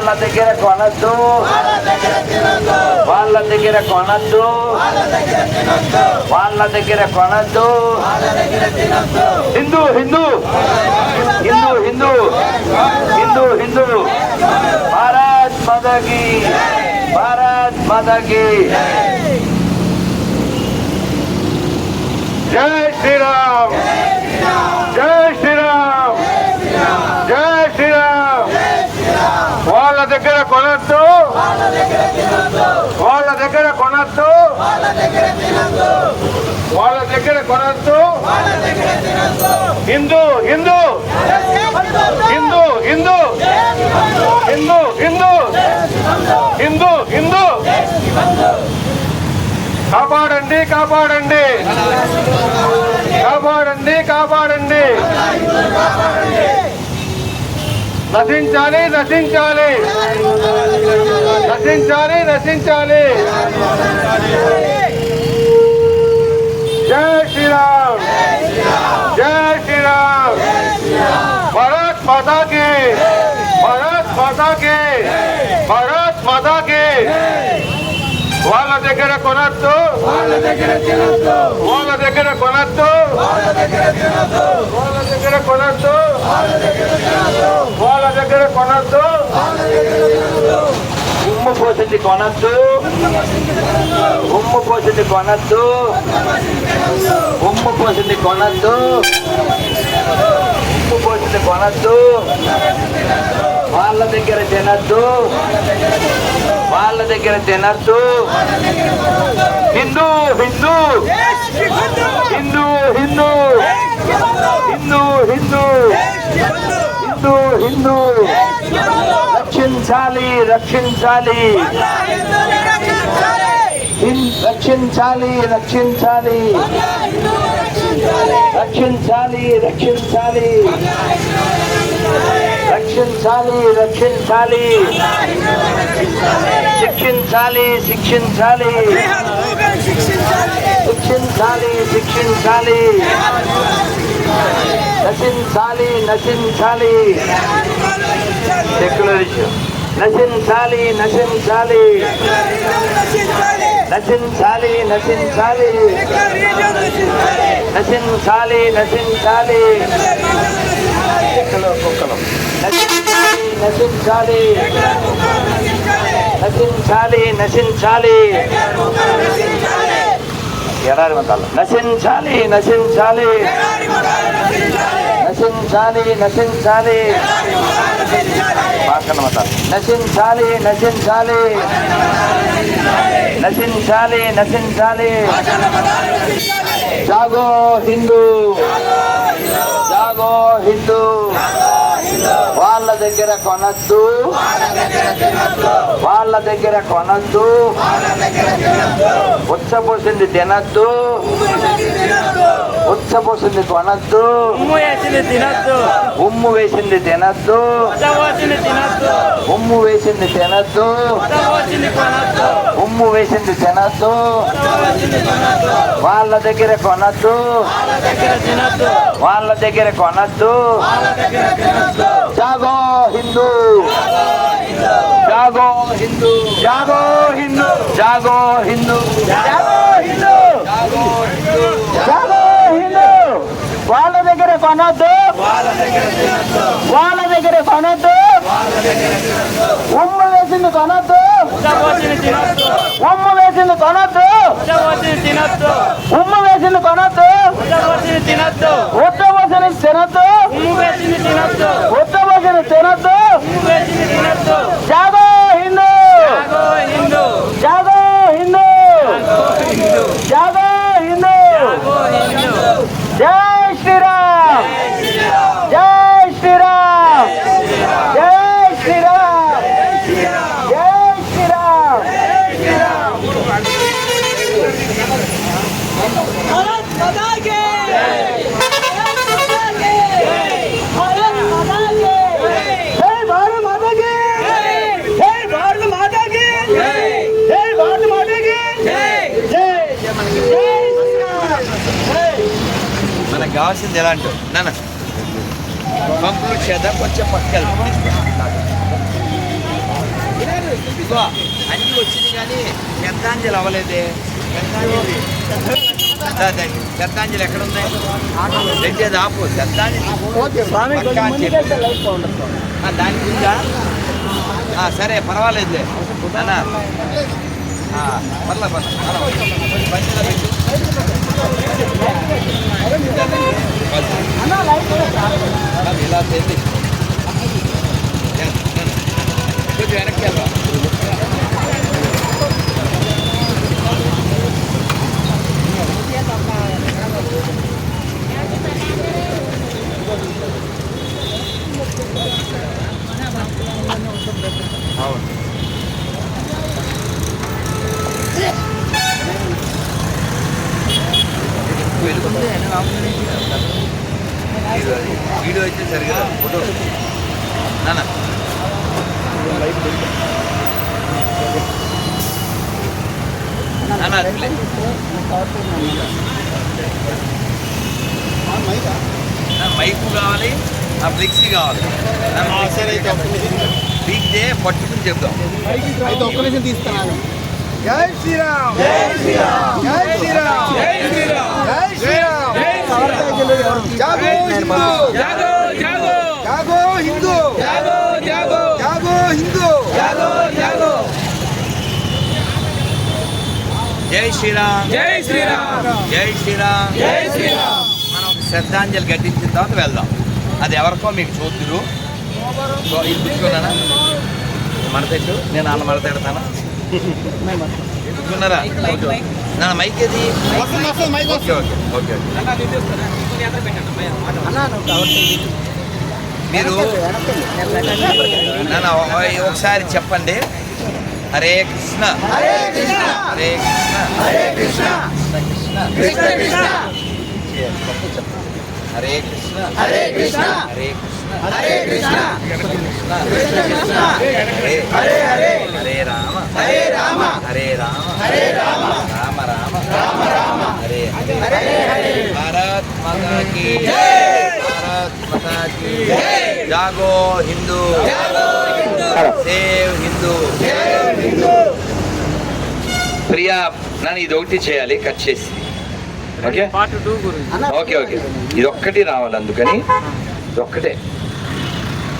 వాళ్ళ దగ్గర కొనద్దు. వాళ్ళ దగ్గర కొనద్దు. వాళ్ళ దగ్గర కొనద్దు. హిందూ హిందూ. హిందూ హిందూ. హిందూ హిందూ. భారత్ మదకి భారత్ మదకి జై శ్రీరామ్. జై శ్రీరామ్ జై శ్రీరామ్ వాళ్ళ దగ్గర కొనద్దు వాళ్ళ దగ్గర కొనద్దు వాళ్ళ దగ్గర కొనద్దు. హిందూ హిందూ. హిందూ హిందూ. హిందూ హిందూ. హిందూ హిందూ. కాపాడండి కాపాడండి. కాపాడండి కాపాడండి. నశించాలి నశించాలి. నశించాలి నశించాలి. జై శ్రీరామ్ జై శ్రీరామ్ భారత్ మాతా కి భారత్ మాతా కి భారత్ మాతా కి వాళ్ళ దగ్గర కొనద్దు వాళ్ళ దగ్గర తినొద్దు వాళ్ళ దగ్గర కొనద్దు వాళ్ళ దగ్గర తినొద్దు వాళ్ళ దగ్గర కొనద్దు వాళ్ళ దగ్గర తినొద్దు వాళ్ళ దగ్గర కొనద్దు వాళ్ళ దగ్గర తినొద్దు ఉమ్ము పోసింది కొనద్దు ఉమ్ము పోసింది కొనద్దు. ఉమ్ము పోసింది కొనద్దు. ఉమ్ము పోసింది కొనద్దు. వాళ్ళ దగ్గర తినద్దు. వాళ్ళ దగ్గర తినద్దు. హిందూ హిందూ. హిందూ హిందూ. హిందూ హిందూ. హిందూ హిందూ. రక్షించాలి రక్షించాలి. రక్షించాలి రక్షించాలి. రక్షించాలి రక్షించాలి. రక్షించాలి రక్షించాలి. శిక్షించాలి శిక్షించాలి. శిక్షించాలి శిక్షించాలి. నశించాలి నశించాలి. సెక్యులరిజం. నశించాలి నశించాలి. నశించాలి నశించాలి. నశించాలి నశించాలి. నశించాలి. నశించాలి నశించాలి. ఎడారి మతాలు. నశించాలి నశించాలి. నశించాలి నశించాలి. పాకన మతాలు నశించాలి నశించాలి. నశించాలి నశించాలి. జాగో హిందూ జాగో హిందూ. వాళ్ళ దగ్గర కొనద్దు. వాళ్ళ దగ్గర కొనద్దు. ఉచ్చపోసింది తినద్దు. ఉచ్చపోసింది కొనద్దు. ఉమ్ము వేసింది తినద్దు. ఉమ్ము వేసింది తినద్దు. తినద్దు. ఉమ్ము వేసింది తినద్దు. ఉమ్ము వేసింది తినద్దు. వాళ్ళ దగ్గర కొనద్దు. వాళ్ళ దగ్గర తినద్దు. వాళ్ళ దగ్గర కొనద్దు. జాగో హిందూ. జాగో హిందూ. జాగో హిందూ. జాగో హిందూ. జాగో హిందూ జాగో హిందూ వాళ్ళ దగ్గర కొనద్దు వాళ్ళ దగ్గర కొనద్దు ఉమ్ము వేసింది కొనద్దు తినద్దు. ఉమ్ము వేసింది కొనద్దు తినద్దు. ఉమ్ము వేసింది కొనద్దు తినద్దు. ఉత్తమోసని తినద్దు. ఉమ్ము వేసింది తినద్దు. కావాల్సింది ఎలాంటి నాన్న కంక్లూడ్ చేద్దాం కొంచెం పక్కలు అన్నీ వచ్చింది కానీ పెద్దాంజలి అవ్వలేదే. శ్రద్ధాంజలి ఎక్కడ ఉన్నాయి పెట్టేది ఆపు శ్రద్ధాంజలి దాని గురించా సరే పర్వాలేదు నాన్న பரல பரல எல்லாம் சேர்த்து கொஞ்சம் எனக்கு వీడియో అయితే సరిగా ఫోటో నాన్న నాన్న అది ప్లే- నా మైకు కావాలి ఆ ఫ్లెక్సీ కావాలి పట్టుకుని చెప్తాం అయితే ఒక్క నిమిషం తీస్తున్నాను జై శ్రీరామ్ జై శ్రీరామ్ జై శ్రీరామ్ జై శ్రీరామ్ జై శ్రీరామ్ జాగో హిందూ జాగో జాగో జాగో హిందూ జాగో జాగో జాగో హిందూ జాగో జాగో జై శ్రీరామ్ జై శ్రీరామ్ జై శ్రీరామ్ జై శ్రీరామ్ మనం శ్రద్ధాంజలి ఘటించిన తర్వాత వెళ్దాం అది ఎవరికో మీకు చూద్దురు సో ఇది పుచ్చుకున్నానా మడతెట్టు నేను అన్న మడతెడతానా నా మైక్ ఏది? Okay okay okay. మీరు నన్ను ఒకసారి చెప్పండి. హరే కృష్ణ. హరే కృష్ణ. హరే కృష్ణ. హరే కృష్ణ కృష్ణ. కృష్ణ. హరే కృష్ణ. హరే కృష్ణ. హరే కృష్ణ. హరే కృష్ణ. కృష్ణ హరే హరే. హరే రామ. హరే రామ. హరే రామ. హరే రామ. రామ రామ. రామ రామ. హరే హరే. హరే హరే. భారత్ మాతా की భారత్ మాతా की జాగో హిందూ. సేవ్ హిందూ. ప్రియా నన్ను ఇది ఒకటి చేయాలి కట్ చేసి. ఓకే? Okay okay. ఇది ఒక్కటి రావాలి అందుకని. ఇది ఒక్కటే